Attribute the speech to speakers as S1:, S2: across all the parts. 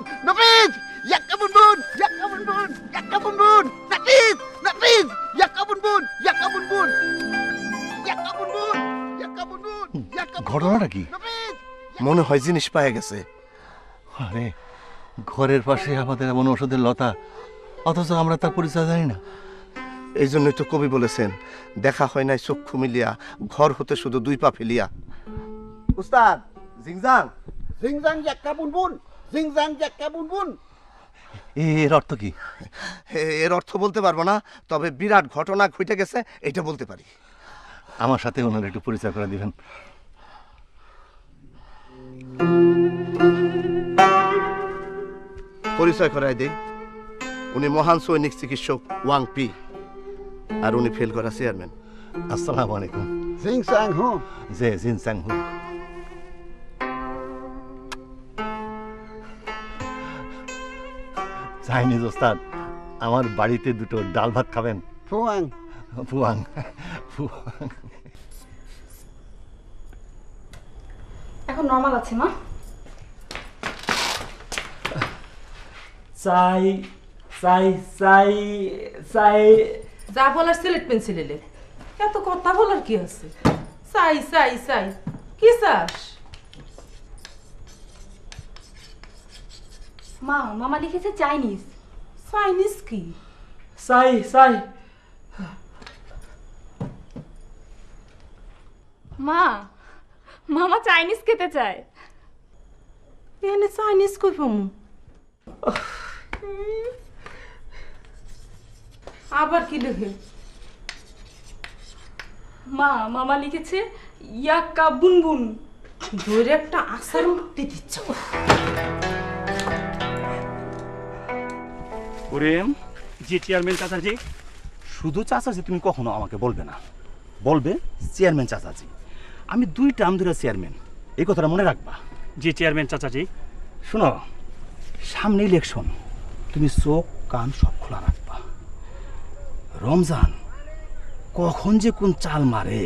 S1: moon! Nafis!
S2: Yak abun
S1: bun! Yak abun bun! Yak abun bun! Nafis! Yak abun bun! Yak abun bun!
S2: Yak abun
S1: bun! Yak abun bun! Yak
S3: abun hmm, ঘটনাটা কি
S4: মনে হয় জিনিস পায়ে গেছে
S3: আরে ঘরের পাশে আমাদের এমন ওষুধের লতা অথচ আমরা তার পরিচয় জানি না
S4: এই জন্যই তো কবি বলেছেন দেখা হয় নাই চক্ষু মিলিয়া ঘর হতে শুধু দুই পা ফেলিয়া উস্তাদ জিংজাং
S1: জিংজাং একটা বুনবুন জিংজাং জাক্কা বুনবুন।
S3: এর অর্থ কি?
S4: এর অর্থ বলতে পারব না তবে বিরাট ঘটনা ঘটে গেছে এটা বলতে পারি।
S3: আমার সাথে ওনার একটু পরিচয় করে দিবেন।
S4: পরিচয় করাই দেই। উনি মহান সৈনিক চিকিৎসক ওয়াং পি আর উনি ফেল করা চেয়ারম্যান
S3: আসসালামু আলাইকুম।
S1: জিংসাং হু।
S3: জে জিন স্যাং হু। চাইনিজ ওস্তাদ আমার বাড়িতে দুটো ডাল ভাত খাবেন?
S1: ফুয়াং।
S3: ফুয়াং ফুয়াং।
S5: এখন নর্মাল আছে মা।
S6: চাই চাই চাই চাই।
S7: যা বলার সিলেট পেন্সিল এলে এত কথা বলার কি আছে? চাই চাই চাই। কি চাস?
S5: মা মামা লিখেছে চাইনিজ।
S7: চাইনিজ কি?
S6: চাই চাই
S5: মা মামা চাইনিজ খেতে চায়।
S7: এনে চাইনিজ কই পামু? আবার কি লেখে
S5: মা মামা লিখেছে ইয়াক্কা বুনবুন
S7: ধরে একটা আসার মুক্তি দিচ্ছ।
S8: ওরে জি চেয়ারম্যান চাচাজি। শুধু চাচাজি তুমি কখনো আমাকে বলবে না। বলবে চেয়ারম্যান চাচাজি। আমি দুই টার্ম ধরে চেয়ারম্যান এই কথাটা মনে রাখবা।
S6: জি চেয়ারম্যান চাচাজি।
S8: শোনো সামনে ইলেকশন তুমি চোখ কান সব খোলা রাখবা। রমজান কখন যে কোন চাল মারে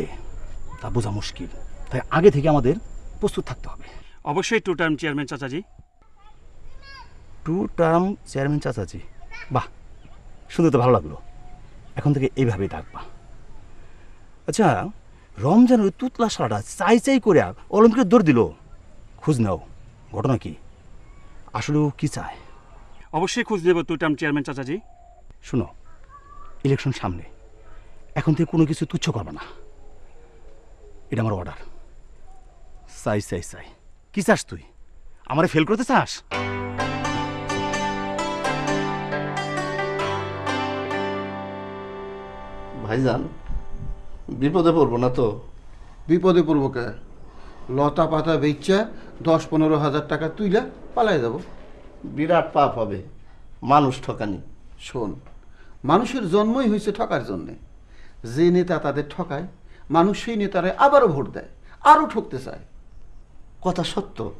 S8: তা বোঝা মুশকিল। তাই আগে থেকে আমাদের প্রস্তুত থাকতে হবে।
S6: অবশ্যই টু টার্ম চেয়ারম্যান চাচাজি।
S8: টু টার্ম চেয়ারম্যান চাচাজি। বাহ শুনতে তো ভালো লাগল। এখন থেকে এইভাবেই ডাকবা আচ্ছা রমজান ওই তুতলা সারাটা চাই চাই করে অলিম্পিকের দৌড় দিল। খোঁজ নাও ঘটনা কি? আসলে ও কি চায়?
S6: অবশ্যই খোঁজ নেব তুই টার্ম চেয়ারম্যান চাচাজি।
S8: শোনো ইলেকশন সামনে। এখন থেকে কোনো কিছু তুচ্ছ করবে না। এটা আমার অর্ডার চাই চাই চাই। কি চাস তুই? আমারে ফেল করতে চাস?
S4: ভাইজান বিপদে পড়ব না তো?
S1: বিপদে পড়ব কে? লতা পাতা বেচা দশ পনেরো হাজার টাকা তুইলা পালাই যাব।
S4: বিরাট পাপ হবে মানুষ ঠকানি।
S1: শোন মানুষের জন্মই হয়েছে ঠকার জন্যে। যে নেতা তাদের ঠকায় মানুষ সেই নেতারে আবারও ভোট দেয় আরও ঠকতে চায়।
S4: কথা সত্য।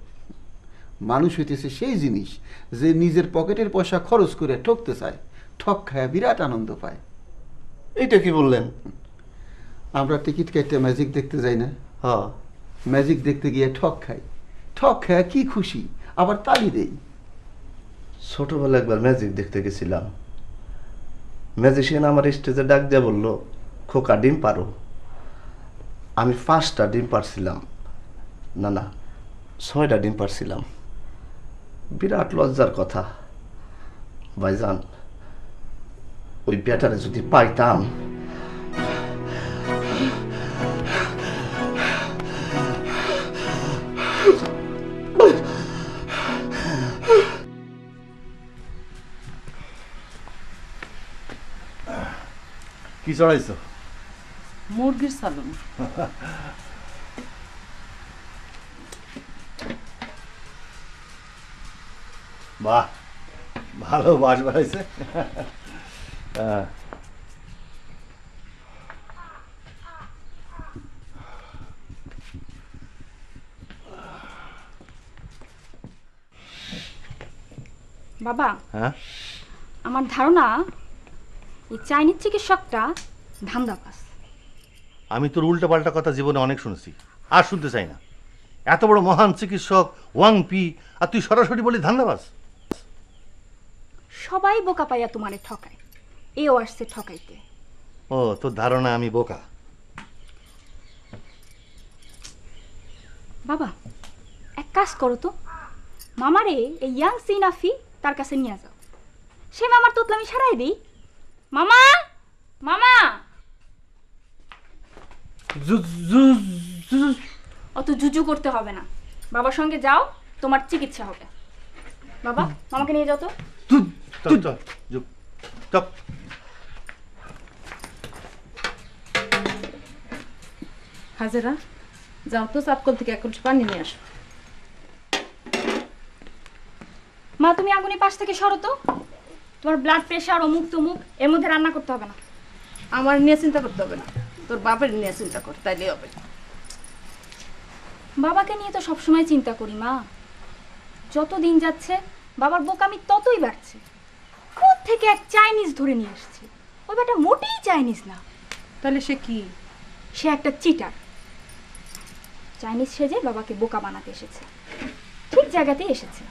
S1: মানুষ হইতেছে সেই জিনিস যে নিজের পকেটের পয়সা খরচ করে ঠকতে চায় ঠক খায় বিরাট আনন্দ পায়।
S4: এইটা কি বললেন?
S1: আমরা টিকিট কেটে ম্যাজিক দেখতে যাই না।
S4: হ
S1: ম্যাজিক দেখতে গিয়ে ঠক খাই। ঠক খায় কি খুশি? আবার তালি দেই।
S4: ছোটবেলা একবার ম্যাজিক দেখতে গেছিলাম। ম্যাজিশিয়ান আমার স্টেজে ডাক দিয়ে বলল খোকা ডিম পারো। আমি পাঁচটা ডিম পারছিলাম। না না ছয়টা ডিম পারছিলাম। বিরাট লজ্জার কথা। ভাইজান ওই ব্যাটারে যদি পাইতাম।
S3: কি চড়াইছো?
S7: মুরগির সালন।
S3: বাহ ভালো বাস বাড়াইছে হ্যাঁ।
S5: বাবা
S3: হ্যাঁ?
S5: আমার ধারণা এই চাইনিজ চিকিৎসকটা ধান্দাবাজ।
S3: আমি তোর উল্টো পাল্টা কথা জীবনে অনেক শুনেছি আর শুনতে চাই না। এত বড় মহান চিকিৎসক ওয়াং পি আর তুই সরাসরি বলি ধান্দাবাজ?
S5: সবাই বোকা পাইয়া তোমারে ঠকায়। এও আসছে ঠকাইতে।
S3: ও তোর ধারণা আমি বোকা।
S5: বাবা এক
S9: কাজ করো তো। মামারে এই ইয়াং সিনাফি তার কাছে নিয়ে যাও। সে মামার তোতলামি সারাই দিই। মামা মামা! অত জুজু করতে হবে না। বাবার সঙ্গে যাও তোমার চিকিৎসা হবে। বাবা মামাকে নিয়ে যাও তো।
S7: হাজেরা যাও তো চাপকল থেকে এক কলসি পানি নিয়ে আসো।
S9: মা তুমি আগুনের পাশ থেকে সরো তো। তোমার ব্লাড প্রেশার অমুক তমুক এর মধ্যে রান্না করতে হবে না।
S7: আমার নিয়ে চিন্তা করতে হবে না। তোর বাপের নিয়ে চিন্তা কর তাইলে হবে।
S9: বাবাকে নিয়ে তো সবসময় চিন্তা করি মা। যত দিন যাচ্ছে বাবার বোকামি ততই বাড়ছে। কোথ থেকে এক চাইনিজ ধরে নিয়ে এসছে? ওই বেটা মোটেই চাইনিজ না।
S7: তাহলে সে কি?
S9: সে একটা চিটার চাইনিজ সেজে বাবাকে বোকা বানাতে এসেছে। ঠিক জায়গাতেই এসেছে।